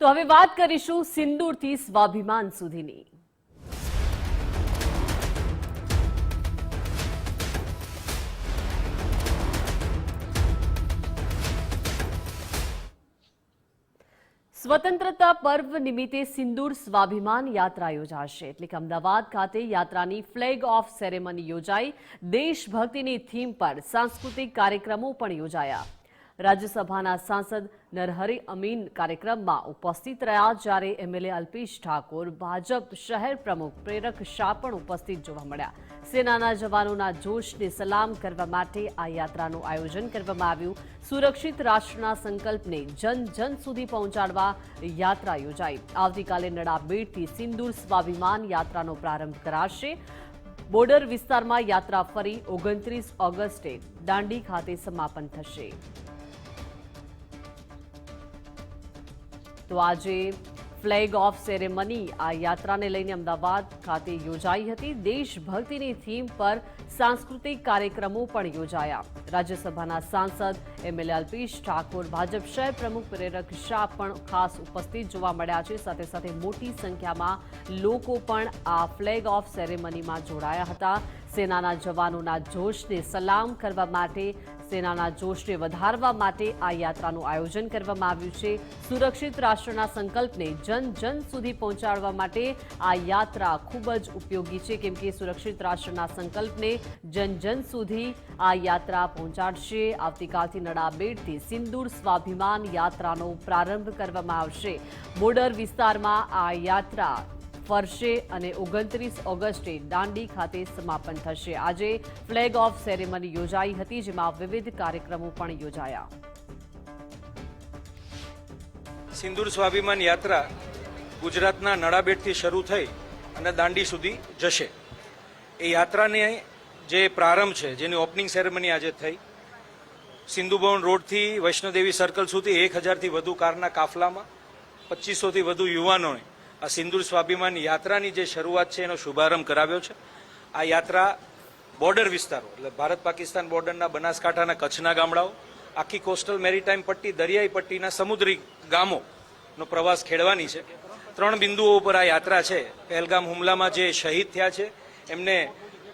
તો હવે વાત કરીશું સિંદૂરથી સ્વાભિમાન સુધીની. સ્વતંત્રતા પર્વ નિમિત્તે સિંદૂર સ્વાભિમાન યાત્રા યોજાશે. એટલે કે અમદાવાદ ખાતે યાત્રાની ફ્લેગ ઓફ સેરેમની યોજાઈ. દેશભક્તિની થીમ પર સાંસ્કૃતિક કાર્યક્રમો પણ યોજાયા. રાજ્યસભાના સાંસદ નરહરી અમીન કાર્યક્રમમાં ઉપસ્થિત રહ્યા જ્યારે એમએલએ અલ્પેશ ઠાકોર, ભાજપ શહેર પ્રમુખ પ્રેરક શાહ પણ ઉપસ્થિત જોવા મળ્યા. સેનાના જવાનોના જોશને સલામ કરવા માટે આ યાત્રાનું આયોજન કરવામાં આવ્યું. સુરક્ષિત રાષ્ટ્રના સંકલ્પને જન જન સુધી પહોંચાડવા યાત્રા યોજાઈ. આવતીકાલે નડાબેડથી સિંદૂર સ્વાભિમાન યાત્રાનો પ્રારંભ કરાશે. બોર્ડર વિસ્તારમાં યાત્રા ફરી ઓગણત્રીસ ઓગસ્ટે દાંડી ખાતે સમાપન થશે. તો આજે ફ્લેગ ઓફ સેરેમની આ યાત્રાને લઈને અમદાવાદ ખાતે યોજાઈ હતી. દેશભક્તિની થીમ પર સાંસ્કૃતિક કાર્યક્રમો પણ યોજાયા. રાજ્યસભાના સાંસદ એમએલએ અલ્પેશ ઠાકોર, ભાજપ શહેર પ્રમુખ પ્રેરક શાહ પણ ખાસ ઉપસ્થિત જોવા મળ્યા છે. સાથે સાથે મોટી સંખ્યામાં લોકો પણ આ ફ્લેગ ઓફ સેરેમનીમાં જોડાયા હતા. સેનાના જવાનોના જોશને સલામ કરવા માટે, સેનાના જોશને વધારવા માટે આ યાત્રાનું આયોજન કરવામાં આવ્યું છે. સુરક્ષિત રાષ્ટ્રના સંકલ્પને જન જન સુધી પહોંચાડવા માટે આ યાત્રા ખૂબ જ ઉપયોગી છે. કેમ કે સુરક્ષિત રાષ્ટ્રના સંકલ્પને જન જન સુધી આ યાત્રા પહોંચાડશે. આવતીકાલથી નડાબેડથી સિંદૂર સ્વાભિમાન યાત્રાનો પ્રારંભ કરવામાં આવશે. બોર્ડર વિસ્તારમાં આ યાત્રા ફરશે અને ઓગણત્રીસ ઓગસ્ટે દાંડી ખાતે સમાપન થશે. આજે ફ્લેગ ઓફ સેરેમની યોજાઈ હતી, જેમાં વિવિધ કાર્યક્રમો પણ યોજાયા. સિંદૂર સ્વાભિમાન યાત્રા ગુજરાતના નડાબેટથી શરૂ થઈ અને દાંડી સુધી જશે. એ યાત્રાને જે પ્રારંભ છે, જેની ઓપનિંગ સેરેમની આજે થઈ સિંધુભવન રોડથી વૈષ્ણોદેવી સર્કલ સુધી એક હજારથી વધુ કારના કાફલામાં, પચીસોથી વધુ યુવાનોએ આ સિંદૂર સ્વાભિમાન યાત્રાની જે શરૂઆત છે એનો શુભારંભ કરાવ્યો છે. આ યાત્રા બોર્ડર વિસ્તારો, એટલે ભારત પાકિસ્તાન બોર્ડરના બનાસકાંઠાના કચ્છના ગામડાઓ, આખી કોસ્ટલ મેરીટાઈમ પટ્ટી, દરિયાઈ પટ્ટીના સમુદ્રી ગામોનો પ્રવાસ ખેડવાની છે. ત્રણ બિંદુઓ ઉપર આ યાત્રા છે. પહેલગામ હુમલામાં જે શહીદ થયા છે, એમને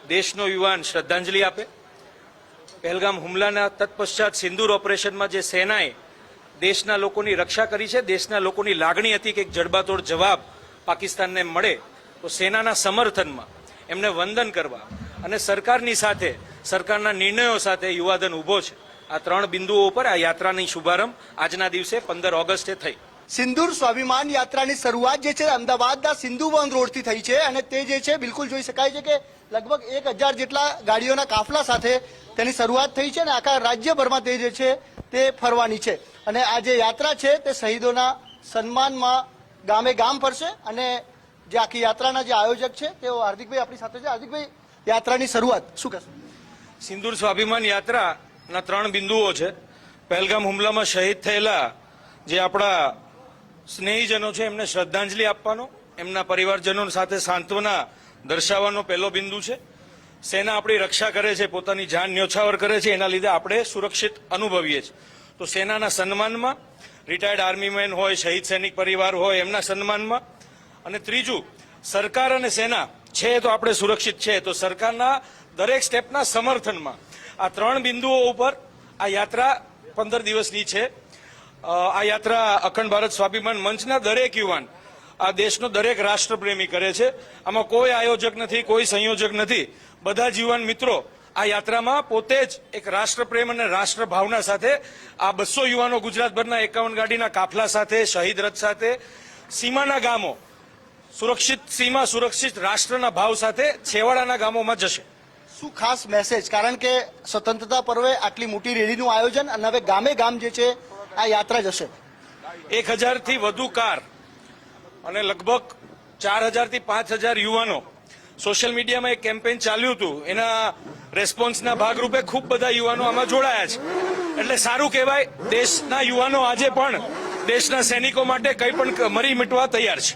દેશનો યુવાન શ્રદ્ધાંજલિ આપે. પહેલગામ હુમલાના તત્પશ્ચાત સિંદૂર ઓપરેશનમાં જે સેનાએ દેશના લોકોની રક્ષા કરી છે, દેશના લોકોની લાગણી હતી કે એક જડબાતોડ જવાબ પાકિસ્તાનને મળે, તો સેનાના સમર્થનમાં એમને વંદન કરવા અને સરકારની સાથે, સરકારના નિર્ણયો સાથે યુવાધન ઊભો છે. આ ત્રણ બિંદુઓ ઉપર આ યાત્રાની શુભારંભ આજના દિવસે પંદર ઓગસ્ટે થઈ. સિંદૂર સ્વાભિમાન યાત્રાની શરૂઆત જે છે, અમદાવાદના સિંધુવન રોડથી થઈ છે અને તે જે છે, બિલકુલ જોઈ શકાય છે કે લગભગ એક હજાર જેટલા ગાડીઓના કાફલા સાથે તેની શરૂઆત થઈ છે અને આખા રાજ્યભરમાં તે જે છે, તે ફરવાની છે. અને આ જે યાત્રા છે, તે શહીદોના સન્માનમાં ગામે ગામ ફરશે અને જે આખી યાત્રાના જે આયોજક છે, તેઓ હાર્દિકભાઈ આપણી સાથે છે. હાર્દિકભાઈ, યાત્રાની શરૂઆત શું કહેશો? સિંદૂર સ્વાભિમાન યાત્રાના ત્રણ બિંદુઓ છે. પહેલગામ હુમલામાં શહીદ થયેલા જે આપણા સ્નેહીજનો છે, એમને શ્રદ્ધાંજલિ આપવાનો, એમના પરિવારજનો સાથે સાંત્વના દર્શાવવાનો પહેલો બિંદુ છે. સેના આપણી રક્ષા કરે છે, પોતાની જાન ન્યોછાવર કરે છે. એના લીધે આપણે સુરક્ષિત અનુભવીએ છીએ. તો સેનાના સન્માનમાં રિટાયર્ડ આર્મીમેન હોય, શહીદ સૈનિક પરિવાર હોય, એમના સન્માનમાં. અને ત્રીજું, સરકાર અને સેના છે તો આપણે સુરક્ષિત છે, તો સરકારના દરેક સ્ટેપના સમર્થનમાં આ ત્રણ બિંદુઓ ઉપર આ યાત્રા પંદર દિવસની છે. આ યાત્રા અખંડ ભારત સ્વાભિમાન મંચના દરેક યુવાન આ દેશનો દરેક રાષ્ટ્રપ્રેમી કરે છે. આમાં કોઈ આયોજક નથી, કોઈ સંયોજક નથી. બધા જ યુવાન મિત્રો આ યાત્રામાં પોતે જ એક રાષ્ટ્રપ્રેમ અને રાષ્ટ્ર ભાવના સાથે આ બસો યુવાનો ગુજરાતભરના એકાવન ગાડીના કાફલા સાથે શહીદ રથ સાથે સીમાના ગામો સુરક્ષિત સીમા સુરક્ષિત રાષ્ટ્રના ભાવ સાથે છેવાડાના ગામોમાં જશે. શું ખાસ મેસેજ કારણ કે સ્વતંત્રતા પર્વે આટલી મોટી રેલીનું આયોજન અને હવે ગામે ગામ જે છે આ યાત્રા જશે. એક હજારથી વધુ કાર અને લગભગ ચાર હજારથી પાંચ હજાર યુવાનો સોશિયલ મીડિયામાં એક કેમ્પેન ચાલ્યું હતું. એના રેસ્પોન્સના ભાગરૂપે ખૂબ બધા યુવાનો આમાં જોડાયા છે. એટલે સારું કહેવાય, દેશના યુવાનો આજે પણ દેશના સૈનિકો માટે કંઈ પણ મરી મીટવા તૈયાર છે.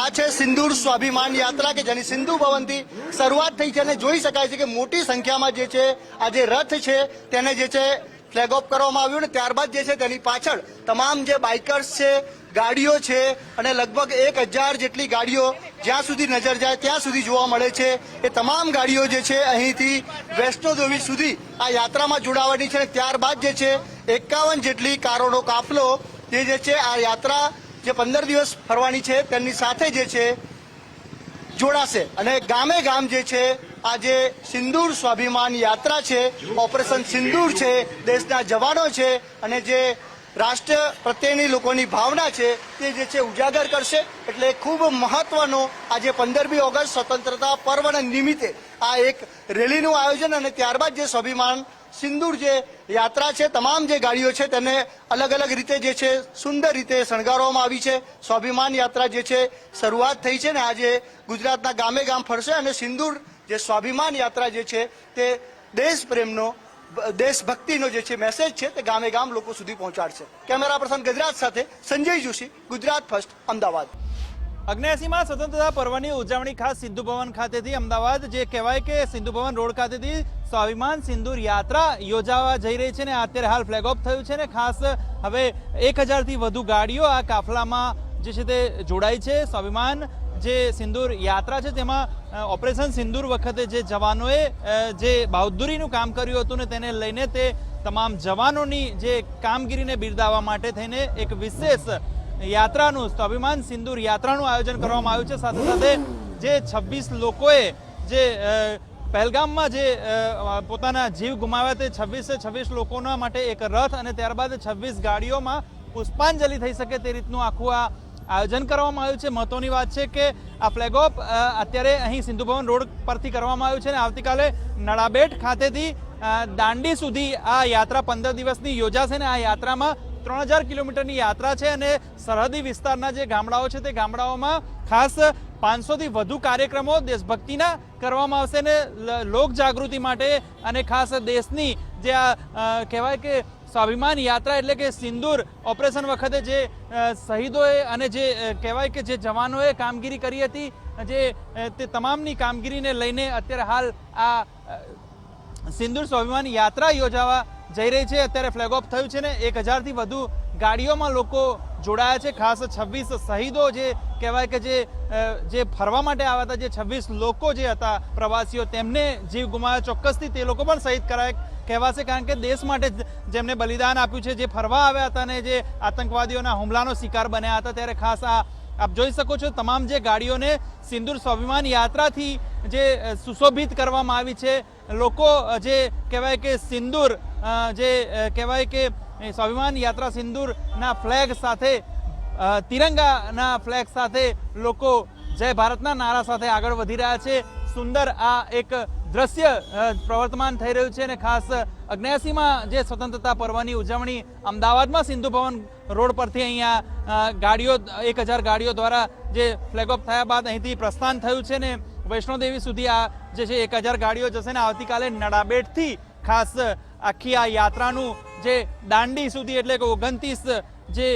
આ છે સિંદૂર સ્વાભિમાન યાત્રા કે જેની સિંધુ ભવનથી શરૂઆત થઈ છે અને જોઈ શકાય છે કે મોટી સંખ્યામાં જે છે, આ જે રથ છે, તેને જે છે ફ્લેગ ઓફ કરવામાં આવ્યું અને ત્યારબાદ જે છે તેની પાછળ તમામ જે બાઇકર્સ છે, ગાડીઓ છે અને લગભગ એક હજાર જેટલી ગાડીઓ જ્યાં સુધી નજર જાય, ત્યાં સુધી જોવા મળે છે. એ તમામ ગાડીઓ જે છે, અહીંથી વૈષ્ણોદેવી સુધી આ યાત્રામાં જોડાવાની છે ત્યારબાદ જે છે, એકાવન જેટલી કારોનો કાફલો જે જે છે, આ યાત્રા જે પંદર દિવસ ફરવાની છે, તેમની સાથે જે છે, જોડાશે. અને ગામે ગામ જે છે, આ જે સિંદૂર સ્વાભિમાન યાત્રા છે, ઓપરેશન સિંદૂર છે, દેશના જવાનો છે, અને જે રાષ્ટ્ર પ્રત્યેની લોકોની ભાવના છે તે જે છે ઉજાગર કરશે. એટલે ખૂબ મહત્વનો આજે પંદરમી ઓગસ્ટ સ્વતંત્રતા પર્વના નિમિત્તે આ એક રેલીનું આયોજન અને ત્યારબાદ જે સ્વાભિમાન સિંદૂર જે યાત્રા છે, તમામ જે ગાડીઓ છે, તેને અલગ અલગ રીતે જે છે સુંદર રીતે શણગારવામાં આવી છે. સ્વાભિમાન યાત્રા જે છે શરૂઆત થઈ છે ને આજે ગુજરાતના ગામે ગામ ફરશે અને સિંદૂર જે સ્વાભિમાન યાત્રા જે છે તે દેશ પ્રેમનો દેશભક્તિનો જે છે મેસેજ છે તે ગામે ગામ લોકો સુધી પહોંચાડશે. કેમેરા પર્સન ગુજરાત સાથે સંજય જોશી, ગુજરાત ફર્સ્ટ, અમદાવાદ. અગ્નેસીમાં સ્વતંત્રતા પર્વની ઉજવણી ખાસ સિંધુ ભવન ખાતેથી અમદાવાદ, જે કહેવાય કે સિંધુ ભવન રોડ ખાતેથી સ્વાભિમાન સિંદૂર યાત્રા યોજાવા જઈ રહી છે ને અત્યારે હાલ ફ્લેગ ઓફ થયું છે ને ખાસ હવે એક હજારથી વધુ ગાડીઓ આ કાફલામાં જે છે તે જોડાઈ છે. સ્વાભિમાન જે સિંદૂર યાત્રા છે, તેમાં ઓપરેશન સિંદૂર વખતે જે જવાનોએ જે બહાદુરીનું કામ કર્યું હતું ને તેને લઈને તે તમામ જવાનોની જે કામગીરીને બિરદાવવા માટે થઈને એક વિશેષ યાત્રાનું, સ્વાભિમાન સિંદૂર યાત્રાનું આયોજન કરવામાં આવ્યું છે. સાથે સાથે જે છવ્વીસ લોકોએ જે પહેલગામમાં જે પોતાના જીવ ગુમાવ્યા તે છવ્વીસે છવ્વીસ લોકોના માટે એક રથ અને ત્યારબાદ છવ્વીસ ગાડીઓમાં પુષ્પાંજલિ થઈ શકે તે રીતનું આખું આ આયોજન કરવામાં આવ્યું છે. મહત્વની વાત છે કે આ ફ્લેગ ઓફ અત્યારે અહીં સિંધુ ભવન રોડ પરથી કરવામાં આવ્યું છે અને આવતીકાલે નડાબેટ ખાતેથી દાંડી સુધી આ યાત્રા પંદર દિવસની યોજાશે અને આ યાત્રામાં ત્રણ હજાર કિલોમીટરની યાત્રા છે અને સરહદી વિસ્તારના જે ગામડાઓ છે તે ગામડાઓમાં ખાસ પાંચસોથી વધુ કાર્યક્રમો દેશભક્તિના કરવામાં આવશે ને લ- લોક જાગૃતિ માટે અને ખાસ દેશની જે આ કહેવાય કે સ્વાભિમાન યાત્રા એટલે કે સિંદૂર ઓપરેશન વખતે જે શહીદોએ અને જે કહેવાય કે જે જવાનોએ કામગીરી કરી હતી, જે તે તમામની કામગીરીને લઈને અત્યારે હાલ આ સિંદૂર સ્વાભિમાન યાત્રા યોજાવા જઈ રહી છે. અત્યારે ફ્લેગ ઓફ થયું છે ને એક હજારથી વધુ ગાડીઓમાં લોકો જોડાયા છે. ખાસ છવ્વીસ શહીદો જે કહેવાય કે જે જે ફરવા માટે આવ્યા હતા, જે છવ્વીસ લોકો જે હતા પ્રવાસીઓ, તેમને જીવ ગુમાવ્યા. ચોક્કસથી તે લોકો પણ શહીદ કરાય કહેવાશે, કારણ કે દેશ માટે જેમને બલિદાન આપ્યું છે, જે ફરવા આવ્યા હતા અને જે આતંકવાદીઓના હુમલાનો શિકાર બન્યા હતા, ત્યારે ખાસ આ, આપ જોઈ શકો છો, તમામ જે ગાડીઓને સિંદૂર સ્વાભિમાન યાત્રાથી જે સુશોભિત કરવામાં આવી છે. લોકો જે કહેવાય કે સિંદૂર જે કહેવાય કે સ્વાભિમાન યાત્રા સિંદૂરના ફ્લેગ સાથે તિરંગાના ફ્લેગ સાથે લોકો જય ભારતના નારા સાથે આગળ વધી રહ્યા છે. સુંદર આ એક દ્રશ્ય પ્રવર્તમાન થઈ રહ્યું છે અને ખાસ અગ્નેસીમાં જે સ્વતંત્રતા પર્વની ઉજવણી અમદાવાદમાં સિંધુ ભવન રોડ પરથી અહીંયા ગાડીઓ, એક હજાર ગાડીઓ દ્વારા જે ફ્લેગ ઓફ થયા બાદ અહીંથી પ્રસ્થાન થયું છે ને વૈષ્ણોદેવી સુધી આ જે છે એક હજાર ગાડીઓ જશે ને આવતીકાલે નડાબેટથી ખાસ આખી આ યાત્રાનું જે દાંડી સુધી એટલે કે ઓગણત્રીસ જે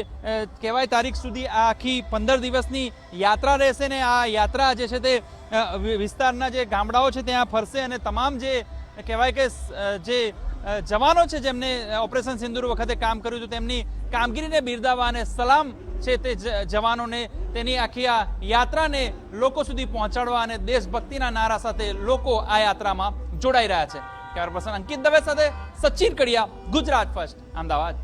કહેવાય તારીખ સુધી આ આખી પંદર દિવસની યાત્રા રહેશે ને આ યાત્રા જે છે તે વિસ્તારના જે ગામડાઓ છે ત્યાં ફરશે અને તમામ જે, કહેવાય કે જે જવાનો છે જેમને ઓપરેશન સિંદૂર વખતે કામ કર્યું હતું તેમની કામગીરીને બિરદાવવા અને સલામ છે તે જવાનોને તેની આખી આ યાત્રાને લોકો સુધી પહોંચાડવા અને દેશભક્તિના નારા સાથે લોકો આ યાત્રામાં જોડાઈ રહ્યા છે. ક્યાર પર્સન અંકિત દવે સાથે સચિન કડિયા, ગુજરાત ફર્સ્ટ, અમદાવાદ.